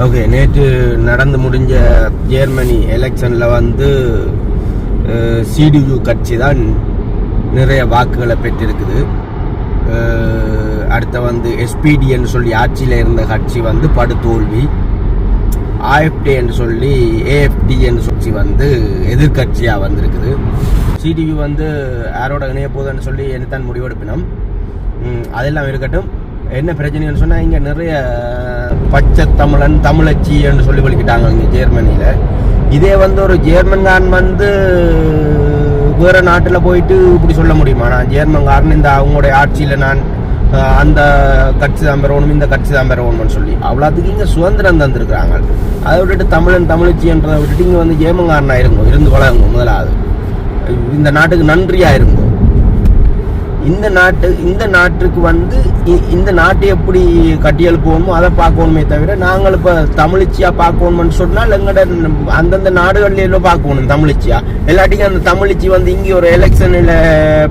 Okay நேற்று நடந்து முடிஞ்ச ஜெர்மனி எலெக்ஷனில் வந்து சிடியு கட்சி தான் நிறைய வாக்குகளை பெற்றிருக்குது. அடுத்த வந்து எஸ்பிடின்னு சொல்லி ஆட்சியில் இருந்த கட்சி வந்து படுதோல்வி. ஆஎஃப்டி என்று சொல்லி ஏஎஃப்டி என்று சொல்லி வந்து எதிர்கட்சியாக வந்திருக்குது. சிடியு வந்து யாரோட இணைய போகுதுன்னு சொல்லி என்னத்தான் முடிவெடுப்பினோம். அதெல்லாம் இருக்கட்டும். என்ன பிரச்சனைன்னு சொன்னால் இங்கே நிறைய பச்சை தமிழன் தமிழச்சின்னு சொல்லி வலிக்கிட்டாங்க இங்கே ஜெர்மனியில். இதே வந்து ஒரு ஜெர்மன்காரன் வந்து வேறு நாட்டில் போயிட்டு இப்படி சொல்ல முடியுமா? நான் ஜேர்மன்காரன் இந்த அவங்களுடைய ஆட்சியில் நான் அந்த கட்சி தான் பெறணும் இந்த கட்சி தான் பெறணும்னு சொல்லி. அவ்வளோத்துக்கு இங்கே சுதந்திரம் தந்திருக்கிறாங்க. அதை விட்டுட்டு தமிழன் தமிழச்சின்றதை விட்டுட்டு இங்கே வந்து ஜேமங்காரனாக இருங்கோ இருந்து வளருங்க முதலாவது. இந்த நாட்டுக்கு நன்றியாக இருங்கோ இந்த நாட்டு இந்த நாட்டுக்கு வந்து இ- இந்த நாட்டை எப்படி கட்டியெழுப்பணுமோ அதை பார்க்கணுமே தவிர நாங்கள் இப்போ தமிழிச்சியா பார்க்கணும்னு சொன்னால் எங்கட அந்தந்த நாடுகள்ல பார்க்கணும் தமிழிச்சியா. எல்லாட்டிக்கும் அந்த தமிழிச்சி வந்து இங்கே ஒரு எலெக்ஷனில்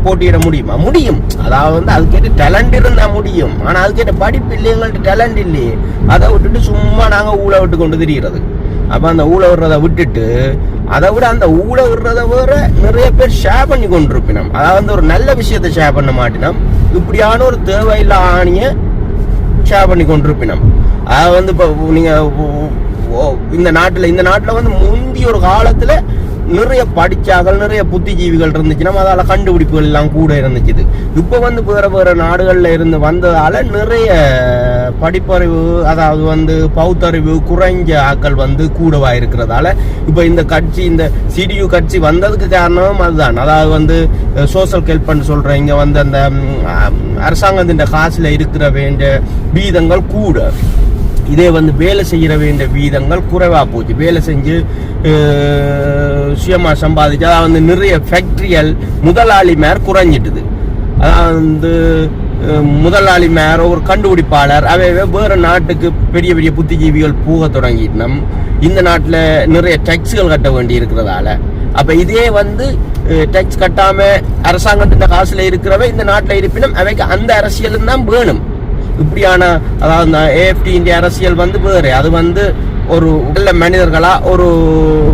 போட்டியிட முடியுமா? முடியும். அதாவது வந்து அதுக்கேற்ற டேலண்ட் இருந்தால் முடியும். ஆனால் அதுக்கேற்ற படிப்பு இல்லை எங்கள்கிட்ட டேலண்ட் இல்லையே. அதை விட்டுட்டு சும்மா நாங்கள் ஊழ விட்டு கொண்டு திரிகிறது அப்போ அந்த ஊழ விடுறத விட்டுட்டு அதை விட அந்த ஊழ விடுறத வேற நிறைய பேர் ஷேர் பண்ணி கொண்டிருப்பினோம். அதாவது வந்து ஒரு நல்ல விஷயத்தை ஷேர் பண்ண மாட்டினோம். இப்படியான ஒரு தேவையில்லா ஆணியை ஷேர் பண்ணி கொண்டிருப்பினோம். அதாவது வந்து இப்போ நீங்கள் இந்த நாட்டில் இந்த நாட்டில் வந்து முந்தி ஒரு காலத்தில் நிறைய படிச்சாக்கள் நிறைய புத்திஜீவிகள் இருந்துச்சுன்னா அதால கண்டுபிடிப்புகள் எல்லாம் கூட இருந்துச்சு இப்போ வந்து வேற வேற நாடுகளில் இருந்து வந்ததால நிறைய படிப்பறிவு அதாவது வந்து பௌத்தறிவு குறைஞ்ச ஆக்கள் வந்து கூடவா இருக்கிறதால இப்போ இந்த கட்சி இந்த சிடியு கட்சி வந்ததுக்கு காரணமும் அதுதான். அதாவது வந்து சோஷியல் ஹெல்ப்னு சொல்றேன் இங்க வந்து அந்த அரசாங்கத்தின் காசுல இருக்கிற வேண்டிய வீதங்கள் கூட. இதே வந்து வேலை செய்கிற வேண்டிய வீதங்கள் குறைவாக போச்சு. வேலை செஞ்சு விஷயமா சம்பாதிச்சு அதாவது வந்து நிறைய ஃபேக்ட்ரியல் முதலாளி மேர் குறைஞ்சிட்டுது. அதாவது வந்து முதலாளி மேர் ஒரு கண்டுபிடிப்பாளர் அவையவே வேறு நாட்டுக்கு பெரிய பெரிய புத்திஜீவிகள் போக தொடங்கிட்டோம் இந்த நாட்டில் நிறைய டேக்ஸ்கள் கட்ட வேண்டி இருக்கிறதால. அப்போ இதே வந்து டேக்ஸ் கட்டாமல் அரசாங்கத்தின் காசில் இருக்கிறவ இந்த நாட்டில் இருப்பினும் அவைக்கு அந்த அரசியலும் தான் வேணும். இப்படியான அதாவது இந்த ஏஎஃப்டி இந்திய அரசியல் வந்து வேறு. அது வந்து ஒரு நல்ல மனிதர்களா ஒரு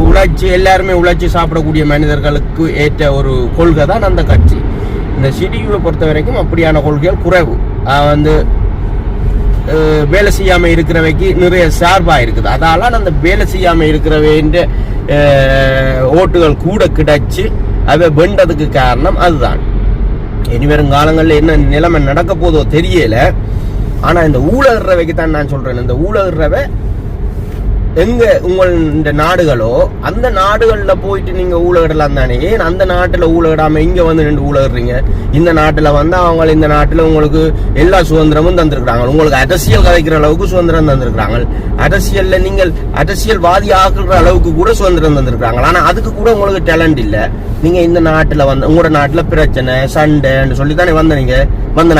உழைச்சி எல்லாருமே உழைச்சி சாப்பிடக்கூடிய மனிதர்களுக்கு ஏற்ற ஒரு கொள்கை தான் அந்த கட்சி. இந்த சிடியூவை பொறுத்த வரைக்கும் அப்படியான கொள்கைகள் குறைவு. வந்து வேலை செய்யாம இருக்கிறவைக்கு நிறைய சார்பா இருக்குது. அதால அந்த வேலை செய்யாம இருக்கிறவைன்ற ஓட்டுகள் கூட கிடைச்சு அவை வெண்டதுக்கு காரணம் அதுதான். இனி வரும் காலங்களில் என்ன நிலைமை நடக்க போதோ தெரியல. ஆனா இந்த ஊழகிறவைக்கு தான் நான் சொல்றேன். இந்த ஊழகிறவை எங்க உங்கள் இந்த நாடுகளோ அந்த நாடுகள்ல போயிட்டு நீங்க ஊழகிடலாம் தானே? ஏன் அந்த நாட்டுல ஊழகிடாம இங்க வந்து நின்று ஊழகிறீங்க இந்த நாட்டுல வந்து அவங்க இந்த நாட்டுல உங்களுக்கு எல்லா சுதந்திரமும் தந்திருக்கிறாங்க. உங்களுக்கு அரசியல் கதைக்கிற அளவுக்கு சுதந்திரம் தந்திருக்கிறாங்க. அரசியல்ல நீங்கள் அரசியல்வாதி ஆக்குற அளவுக்கு கூட சுதந்திரம் தந்திருக்கிறாங்க. ஆனா அதுக்கு கூட உங்களுக்கு டேலண்ட் இல்ல. நீங்க இந்த நாட்டுல வந்து உங்களோட நாட்டுல பிரச்சனை சண்டைன்னு சொல்லி தானே வந்த நீங்க வந்து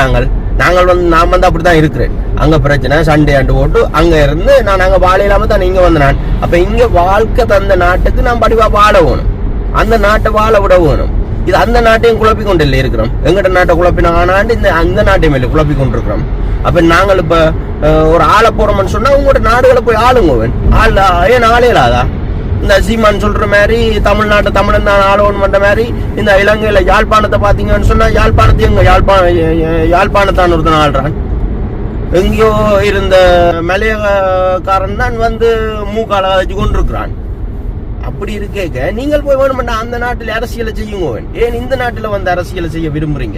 நாங்கள் வந்து நான் வந்து அப்படி தான் இருக்கிறேன். அங்கே பிரச்சனை சண்டே அண்டு போட்டு அங்கே இருந்து நான் அங்கே வாழ இல்லாமல் தான் இங்கே வந்த நான். அப்போ இங்கே வாழ்க்கை தந்த நாட்டுக்கு நான் படிவாக வாழ வேணும். அந்த நாட்டை வாழ விட வேணும். இது அந்த நாட்டையும் குழப்பி கொண்டு இல்லை இருக்கிறோம். எங்கிட்ட நாட்டை குழப்பின ஆனாண்டு இந்த அந்த நாட்டையும் இல்லை குழப்பி கொண்டு இருக்கிறோம் அப்போ நாங்கள் இப்போ ஒரு ஆளை போகிறோம்னு சொன்னால் உங்களோட நாடுகளை போய் ஆளுங்க ஆள் ஏன் ஆளே இல்லாதா? இந்த சீமான் சொல்ற மாதிரி தமிழ்நாட்டை தமிழன் தான் ஆளவன் பண்ற மாதிரி இந்த இலங்கையில யாழ்ப்பாணத்தை பாத்தீங்கன்னு சொன்னா யாழ்ப்பாணத்தையும் எங்க யாழ்ப்பாண யாழ்ப்பாணத்தான் ஒருத்தன் ஆள்றான். எங்கேயோ இருந்த மலையகாரன் தான் வந்து மூக்கால வச்சு கொண்டிருக்கிறான். அப்படி இருக்கேக்க. நீங்கள் போய் வேணுமெண்டா அந்த நாட்டில் அரசியலை செய்யுங்க. ஏன் இந்த நாட்டில் வந்து அரசியலை செய்ய விரும்புறீங்க?